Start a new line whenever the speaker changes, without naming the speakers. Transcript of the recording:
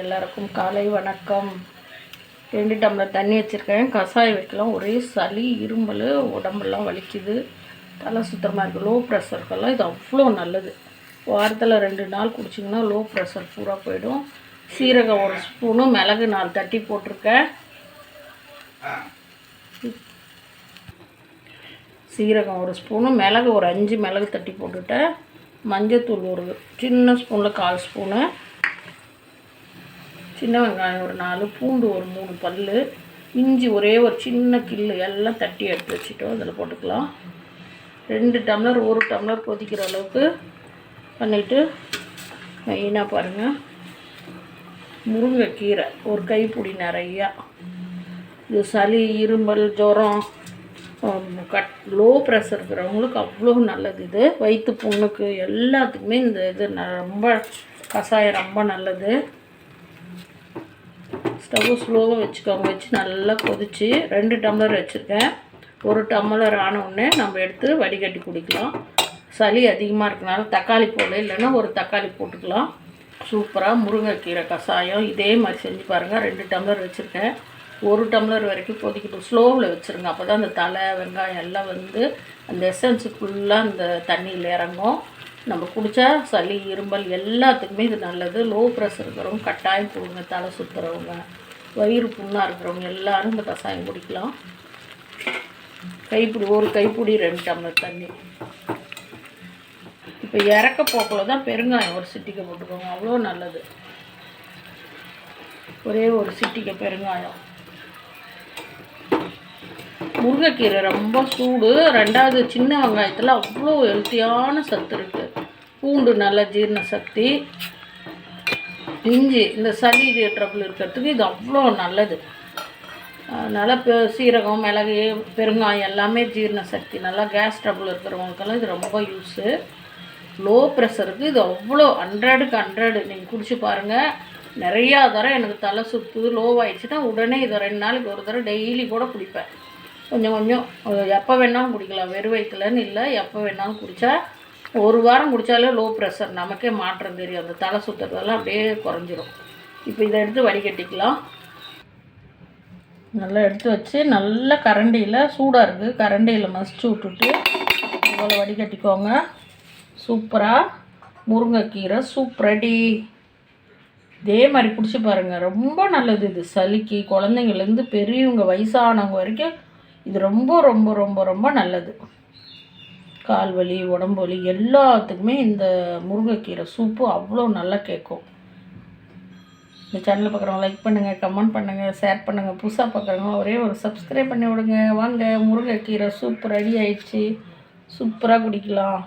எல்லாருக்கும் காலை வணக்கம். ரெண்டு டம்ளர் தண்ணி வச்சுருக்கேன். கஷாயம் வைக்கலாம். ஒரே சளி இருமல் உடம்பெல்லாம் வலிக்குது. தலை சுத்தமாக இருக்குது லோ ப்ரெஷருக்கெல்லாம் இது அவ்வளோ நல்லது. வாரத்தில் ரெண்டு நாள் குடிச்சிங்கன்னா லோ ப்ரெஷர் பூரா போயிடும். சீரகம் ஒரு ஸ்பூனு மிளகு நாலு தட்டி போட்டிருக்கேன். சீரகம் ஒரு ஸ்பூனு மிளகு ஒரு அஞ்சு மிளகு தட்டி போட்டுட்டேன். மஞ்சத்தூள் ஒரு சின்ன ஸ்பூனில் கால் ஸ்பூனு. சின்ன வெங்காயம் ஒரு நாலு பூண்டு ஒரு மூணு பல் இஞ்சி ஒரே ஒரு சின்ன கில்லு எல்லாம் தட்டி எடுத்து வச்சுட்டோம். அதில் போட்டுக்கலாம். ரெண்டு டம்ளர் ஒரு டம்ளர் கொதிக்கிற அளவுக்கு பண்ணிவிட்டு மெயினாக பாருங்கள் முருங்கைக்கீரை ஒரு கைப்பிடி நிறையா. இது சளி இருமல் ஜுரம் கட் லோ ப்ரெஷர் இருக்கிறவங்களுக்கு அவ்வளோ நல்லது இது. வயிற்று புண்ணுக்கு எல்லாத்துக்குமே இந்த இது ந- ரொம்ப கஷாயம் ரொம்ப நல்லது. ஸ்டவ் ஸ்லோவாக வச்சுக்கோங்க. வச்சு நல்லா கொதிச்சு ரெண்டு டம்ளர் வச்சுருக்கேன். ஒரு டம்ளர் ஆனவுடனே நம்ம எடுத்து வடிகட்டி குடிக்கலாம். சளி அதிகமாக இருக்கனால தக்காளி போட இல்லைன்னா ஒரு தக்காளி போட்டுக்கலாம். சூப்பராக முருங்கைக்கீரை கஷாயம் இதே மாதிரி செஞ்சு பாருங்கள் ரெண்டு டம்ளர் வச்சுருக்கேன். ஒரு டம்ளர் வரைக்கும் கொதிக்கட்டும். ஸ்லோவில் வச்சுருங்க. அப்போ தான் அந்த தலை வெங்காயம் எல்லாம் வந்து அந்த எசன்ஸு ஃபுல்லாக அந்த தண்ணியில் இறங்கும். நம்ம குடித்தா சளி இருமல் எல்லாத்துக்குமே இது நல்லது. லோ ப்ரெஷர் இருக்கிறவங்க கட்டாயம் கொடுங்க தலை சுற்றுறவங்க வயிறு புண்ணாக இருக்கிறவங்க எல்லோரும் இந்த கஷாயம் குடிக்கலாம். கைப்பிடி ஒரு கைப்பிடி ரெண்டு டம்ளர் தண்ணி. இப்போ இறக்க போக்கில் தான் பெருங்காயம் ஒரு சிட்டிக்கை போட்டுக்கோங்க. அவ்வளோ நல்லது. ஒரே ஒரு சிட்டிக்கை பெருங்காயம். முருங்கைக்கீரை ரொம்ப சூடு. ரெண்டாவது சின்ன வெங்காயத்தில் அவ்வளோ ஹெல்த்தியான சத்து இருக்குது பூண்டு நல்ல ஜீரண சக்தி. இஞ்சி இந்த சளி ட்ரபிள் இருக்கிறதுக்கு இது அவ்வளோ நல்லது. அதனால் சீரகம் மிளகு பெருங்காயம் எல்லாமே ஜீரண சக்தி. நல்லா கேஸ் ட்ரபிள் இருக்கிறவங்களுக்கெல்லாம் இது ரொம்ப யூஸு லோ ப்ரெஷருக்கு இது அவ்வளோ ஹண்ட்ரடுக்கு ஹண்ட்ரடு நீங்கள் குடிச்சு பாருங்கள் நிறையா தரம் எனக்கு தலை சுற்று லோவாயிடுச்சுன்னா உடனே இதை ரெண்டு நாளைக்கு ஒரு தடவை டெய்லி கூட குடிப்பேன். கொஞ்சம் கொஞ்சம். எப்போ வேணாலும் குடிக்கலாம். வெறும் வயிற்றுலன்னு இல்லை எப்போ வேணாலும் குடித்தா ஒரு வாரம் குடித்தாலே லோ ப்ரெஷர் நமக்கே மாற்றம் தெரியும். அந்த தலை சுற்றுறதெல்லாம் அப்படியே குறைஞ்சிரும். இப்போ இதை எடுத்து வடிகட்டிக்கலாம். நல்லா எடுத்து வச்சு நல்ல கரண்டியில் சூடாக இருக்குது கரண்டியில் மசிச்சு விட்டுட்டு இவ்வளோ வடிகட்டிக்கோங்க. சூப்பராக முருங்கைக்கீரை சூப்பரடி இதே மாதிரி குடிச்சு பாருங்கள் ரொம்ப நல்லது இது. சளிக்கு குழந்தைங்கள்லேருந்து பெரியவங்க வயசானவங்க வரைக்கும் இது ரொம்ப ரொம்ப ரொம்ப ரொம்ப நல்லது. கால் வலி உடம்பு வலி எல்லாத்துக்குமே இந்த முருங்கைக்கீரை சூப்பு அவ்வளோ நல்லா கேட்கும். இந்த சேனலை பார்க்குறவங்க லைக் பண்ணுங்கள் கமெண்ட் பண்ணுங்கள் ஷேர் பண்ணுங்கள் புதுசாக பார்க்குறவங்க ஒரே ஒரு சப்ஸ்கிரைப் பண்ணி விடுங்க. வாங்க முருங்கைக்கீரை சூப் ரெடி ஆயிடுச்சு. சூப்பராக குடிக்கலாம்.